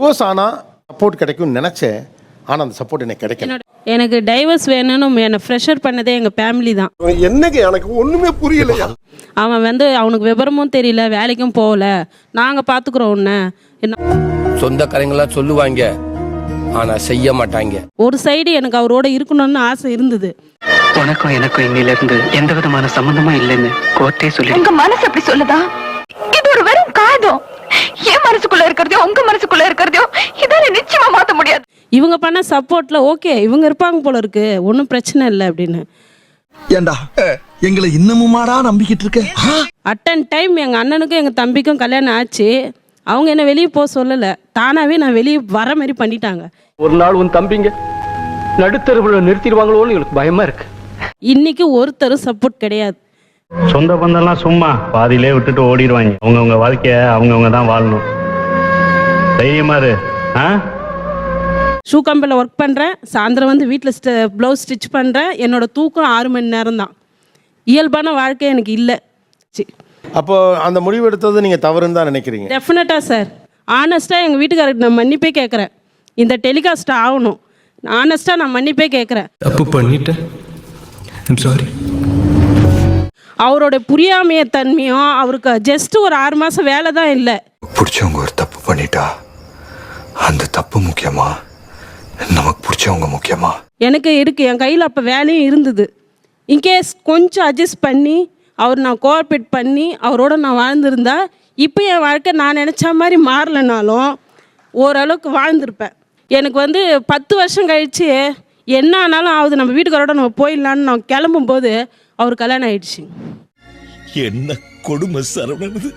Divorce ஆனால் support கிடைக்கும்னு நினச்சேன். ஆனால் அந்த சப்போர்ட் எனக்கு கிடைக்கல. எனக்கு டைவர்ஸ் வேணும்னு என்னை ப்ரெஷர் பண்ணதே எங்கள் ஃபேமிலி தான். என்னங்க எனக்கு ஒண்ணுமே புரியலையா? அவன் வந்து அவனுக்கு விவரமும் தெரியல வேலைக்கும் போகல. நாங்கள் பார்த்துக்குறோம் உன்னை. என்ன சொந்தக்காரங்களாம் சொல்லுவாங்க. ஆனா செய்ய மாட்டாங்க. ஒரு சைடு எனக்கு அவரோட இருக்கணும்னு ஆசை இருந்தது. உனக்கும் எனக்கும் இன்னில இருந்து எந்த விதமான சம்பந்தமும் இல்லைன்னு கோர்ட்டே சொல்லி உங்க மனசு அப்படி சொல்லுதா? மனசுக்குள்ள இருக்கிறதையோ உங்க மனசுக்குள்ள இருக்கிறதையோ இதால நிச்சயமா மாத்த முடியாது. இவங்க பண்ண சப்போர்ட்டில் ஓகே இவங்க இருப்பாங்க போல இருக்கு. ஒன்றும் பிரச்சனை இல்லை அப்படின்னு. ஏண்டா? எங்களை இன்னமுமாடா நம்பிக்கிட்டு இருக்க? அட்டன் டைம் எங்கள் அண்ணனுக்கும் எங்கள் தம்பிக்கும் கல்யாணம் ஆச்சு. அவங்க என்ன வெளியே போக சொல்லலை. தானாகவே நான் வெளியே வர மாதிரி பண்ணிட்டாங்க. ஒரு நாள் உன் தம்பிங்க நடுத்தருவுல நிறுத்திடுவாங்களோன்னு எனக்கு பயமா இருக்கு. இன்னைக்கு ஒருத்தரும் சப்போர்ட் கிடையாது. சொந்த பந்தம்லாம் சும்மா பாதியிலே விட்டுட்டு ஓடிடுவாங்க. அவங்கவுங்க வாழ்க்கைய அவங்கவுங்க தான் வாழணும். தைரியமா இரு ஆ? ஷூ கம்பெனியில் ஒர்க் பண்ணுறேன் சாயந்தரம் வந்து வீட்டில் ஸ்ட ப்ளவுஸ் ஸ்டிச் பண்ணுறேன் என்னோட தூக்கம் ஆறு மணி நேரம் தான் இயல்பான வாழ்க்கை எனக்கு இல்லை. அப்போ அந்த முடிவு எடுத்தது நீங்கள் தவறுன்னு தான் நினைக்கிறீங்க? டெஃபினட்டாக சார் ஆனஸ்ட்டாக எங்கள் வீட்டுக்காரருக்கு நான் மன்னிப்பே கேட்குறேன் இந்த டெலிகாஸ்ட் ஆகணும். ஆனஸ்ட்டாக நான் மன்னிப்பே கேட்குறேன் தப்பு பண்ணிட்டேன் ஐம் சாரி அவரோட புரியாமைய தன்மையும் அவருக்கு ஜஸ்ட் ஒரு ஆறு மாதம் வேலை தான் இல்லை. பிடிச்சவங்க ஒரு தப்பு பண்ணிட்டா? அந்த தப்பு முக்கியமா? நமக்கு பிடிச்சவங்க முக்கியமா? எனக்கு இருக்குது என் கையில் அப்போ வேலையும் இருந்தது. இன்கேஸ் கொஞ்சம் அட்ஜஸ்ட் பண்ணி அவர் நான் கோஆப்ரேட் பண்ணி அவரோட நான் வாழ்ந்திருந்தா இப்போ என் வாழ்க்கை நான் நினச்ச மாதிரி மாறலைனாலும் ஓரளவுக்கு வாழ்ந்திருப்பேன். எனக்கு வந்து பத்து வருஷம் கழித்து என்ன ஆனாலும் ஆகுது. நம்ம வீட்டுக்காரோட நம்ம போயிடலான்னு நான் கிளம்பும்போது அவர் கல்யாணம் ஆயிடுச்சு. என்ன கொடுமை சரவணது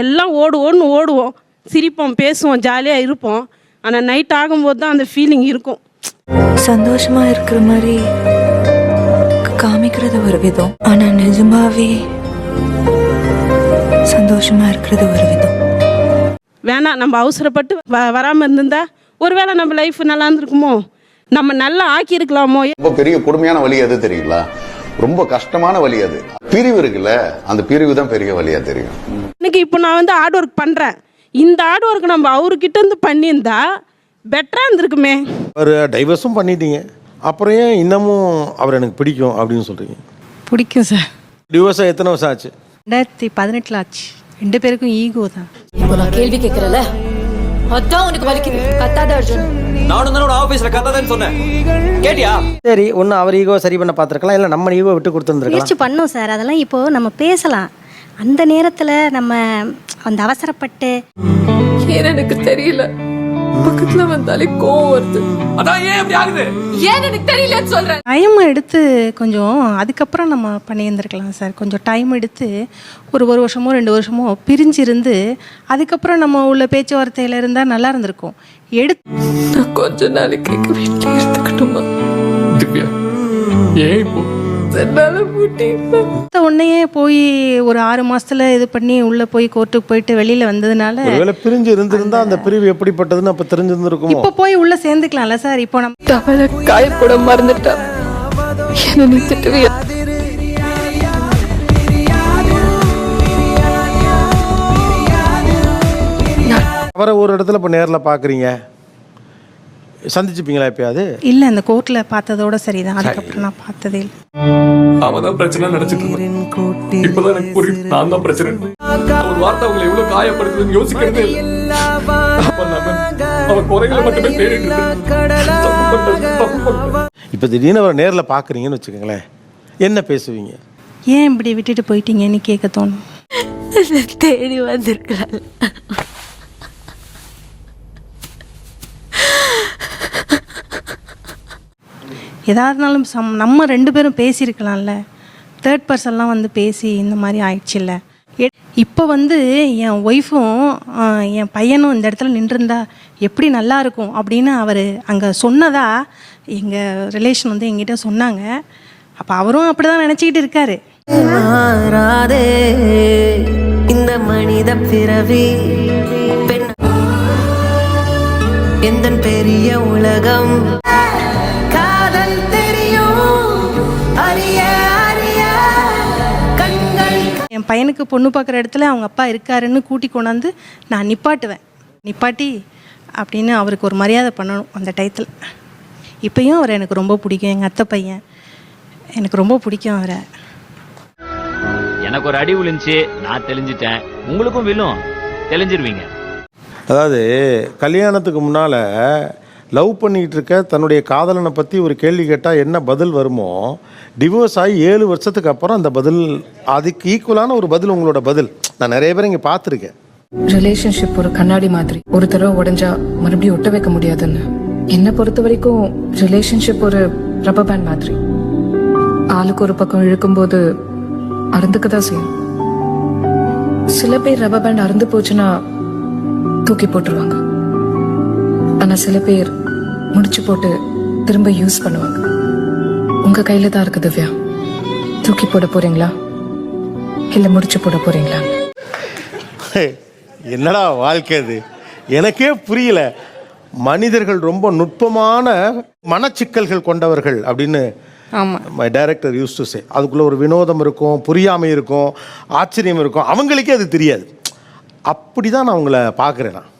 எல்லாம் ஓடுவோன்னு ஓடுவோம். சிரிப்போம் பேசுவோம் ஜாலியாக இருப்போம். ஆனால் நைட் ஆகும்போது தான் அந்த ஃபீலிங் இருக்கும். சந்தோஷமா இருக்கிற மாதிரி காமிக்கிறது ஒரு விதம். ஆனா நிஜமாவே சந்தோஷமா இருக்கிறது ஒரு விதம். வேணாம் நம்ம அவசரப்பட்டு வ வராமல் இருந்திருந்தா ஒருவேளை நம்ம லைஃப் நல்லா இருந்திருக்குமோ? நம்ம நல்லா ஆக்கியிருக்கலாமோ? ரொம்ப பெரிய கொடுமையான வழி எது தெரியுங்களா? ரொம்ப கஷ்டமான வழி அது. பிரிவு இருக்குல்ல அந்த பிரிவு தான் பெரிய வழியா தெரியும். எனக்கு இப்போ நான் வந்து ஹார்ட் ஒர்க் பண்ணுறேன் இந்த ஹார்ட் ஒர்க் நம்ம அவர்கிட்ட இருந்து பண்ணியிருந்தா பெட்டராக இருந்திருக்குமே. ஒரு டைவர்ஸும் பண்ணிட்டீங்க. அப்புறம் ஏன் இன்னமும் அவர் எனக்கு பிடிக்கும் அப்படின்னு சொல்கிறீங்க பிடிக்கும் சார். டிவோர்ஸாக எத்தனை வருஷம் ஆச்சு? ரெண்டாயிரத்தி பதினெட்டில் ஆச்சு. ரெண்டு பேருக்கும் ஈகோ தான். இப்போ நான் கேள்வி கேட்கறல அதான் உனக்கு வலிக்குது. கத்தாத அர்ஜுன். நானும் தானே ஆபீஸ்ல கத்தாதேன்னு சொன்னேன். கேட்டியா? சரி ஒன்னு அவர் ஈகோ சரி பண்ண பாத்திருக்கலாம் இல்ல நம்ம ஈகோ விட்டு கொடுத்துருந்துருக்கலாம். முயற்சி பண்ணோம் சார். அதெல்லாம் இப்போ நம்ம பேசலாம். அந்த நேரத்தில் நம்ம அந்த அவசரப்பட்டு ஏன் எனக்கு தெரியல? பக்கத்துல வந்தாலே கோவம் வருது. அதான் ஏன் இப்படி ஆகுது? ஏன் எனக்கு தெரியலன்னு சொல்றேன். டைம் எடுத்து கொஞ்சம் அதுக்கப்புறம் நம்ம பண்ணியிருந்திருக்கலாம் சார். கொஞ்சம் டைம் எடுத்து ஒரு ஒரு வருஷமோ ரெண்டு வருஷமோ பிரிஞ்சிருந்து அதுக்கப்புறம் நம்ம உள்ள பேச்சுவார்த்தையில் இருந்தால் நல்லா இருந்திருக்கும். எடுத்து நான் கொஞ்ச நாளைக்கு எங்க வீட்டுல இருந்துக்கணுமா திவ்யா ஏன் இப்போ? என்னால முடியல. உடனேயே போய் ஒரு ஆறு மாசத்துல இது பண்ணி உள்ளே போய் கோர்ட்டுக்கு போயிட்டு வெளியில் வந்ததுனால ஒருவேளை பிரிஞ்சு இருந்திருந்தா அந்த பிரிவு எப்படிப்பட்டதுன்னு அப்போ தெரிஞ்சிருந்திருக்குமோ? இப்போ போய் உள்ளே சேர்ந்துக்கலாம்ல சார் இப்போ நம்ம தவளை காயப்பட மறந்துட்டா. என்ன நீ திட்டுவியா? அவரை ஒரு இடத்துல இப்போ நேரில் பார்க்குறீங்க சந்திச்சுப்பீங்களா எப்பயாவது? இல்லை அந்த கோர்ட்டில் பார்த்ததோட சரிதான். அதுக்கப்புறம் நான் பார்த்ததே இல்லை. அவன் தான் பிரச்சனை நினைச்சிட்டு இருந்தான். இப்பதான் எனக்கு புரியுது. நான் தான் பிரச்சனை ஒரு வார்த்தை அவங்களை எவ்வளவு காயப்படுத்துதுன்னு யோசிக்கிறதே இல்லை. அவன் குறைகளை மட்டுமே தேடிட்டு. இப்போ திடீர்னு அவரை நேரில் பார்க்குறீங்கன்னு வச்சுக்கோங்களேன். என்ன பேசுவீங்க? ஏன் இப்படி விட்டுட்டு போயிட்டீங்கன்னு கேட்க தோணும். தேடி வந்திருக்கிறாள். எதா இருந்தாலும் சம் நம்ம ரெண்டு பேரும் பேசியிருக்கலாம்ல. தேர்ட் பர்சன்லாம் வந்து பேசி இந்த மாதிரி ஆயிடுச்சுல்ல. எ- இப்போ வந்து என் ஒய்ஃபும் என் பையனும் இந்த இடத்துல நின்றுருந்தா எப்படி நல்லா இருக்கும் அப்படின்னு அவர் அங்கே சொன்னதா எங்கள் ரிலேஷன் வந்து எங்கிட்ட சொன்னாங்க. அப்போ அவரும் அப்படி தான் நினச்சிக்கிட்டு இருக்காரு. இந்த மனித பிறவி. பெண் எந்த பெரிய உலகம்? காதல் தெரியும். அறிய அறிய கண்கள். என் என் பையனுக்கு பொண்ணு பார்க்குற இடத்துல அவங்க அப்பா இருக்காருன்னு கூட்டி கொண்டாந்து நான் நிப்பாட்டுவேன். நிப்பாட்டி அப்படின்னு அவருக்கு ஒரு மரியாதை பண்ணணும் அந்த டயத்தில் இப்பயும் அவரை எனக்கு ரொம்ப பிடிக்கும். எங்கள் அத்தை பையன் எனக்கு ரொம்ப பிடிக்கும் அவரை. எனக்கு ஒரு அடி விழுந்துச்சு. நான் தெளிஞ்சிட்டேன். உங்களுக்கும் விழும் தெளிஞ்சிருவீங்க. அதாவது கல்யாணத்துக்கு முன்னால் லவ் பண்ணிகிட்டு இருக்க தன்னுடைய காதலனை பற்றி ஒரு கேள்வி கேட்டால் என்ன பதில் வருமோ? டிவோர்ஸ் ஆகி ஏழு வருஷத்துக்கு அப்புறம் அந்த பதில் அதுக்கு ஈக்குவலான ஒரு பதில் உங்களோட பதில். நான் நிறைய பேர் இங்கே பார்த்துருக்கேன். ரிலேஷன்ஷிப் ஒரு கண்ணாடி மாதிரி. ஒரு தடவை உடஞ்சா மறுபடியும் ஒட்ட வைக்க முடியாதுன்னு. என்னை பொறுத்த வரைக்கும் ரிலேஷன்ஷிப் ஒரு ரப்பர் பேண்ட் மாதிரி. ஆளுக்கு ஒரு பக்கம் இழுக்கும்போது அறுந்துக்க தான் செய்யும். சில பேர் ரப்பர் பேண்ட் அறுந்து போச்சுன்னா தூக்கி போட்டுருவாங்க. ஆனா சில பேர் முடிச்சு போட்டு திரும்ப யூஸ் பண்ணுவாங்க. உங்க கையில தான் இருக்கு திவ்யா. தூக்கி போட போறீங்களா? இல்ல முடிச்சு போட போறீங்களா? என்னடா வாழ்க்கை அது எனக்கே புரியல. மனிதர்கள் ரொம்ப நுட்பமான மனச்சிக்கல்கள் கொண்டவர்கள் அப்படின்னு ஆமாம் my director used to say அதுக்குள்ளே ஒரு வினோதம் இருக்கும் புரியாமை இருக்கும் ஆச்சரியம் இருக்கும். அவங்களுக்கே அது தெரியாது. அப்படி தான் நான் உங்களை பார்க்குறேன் நான்.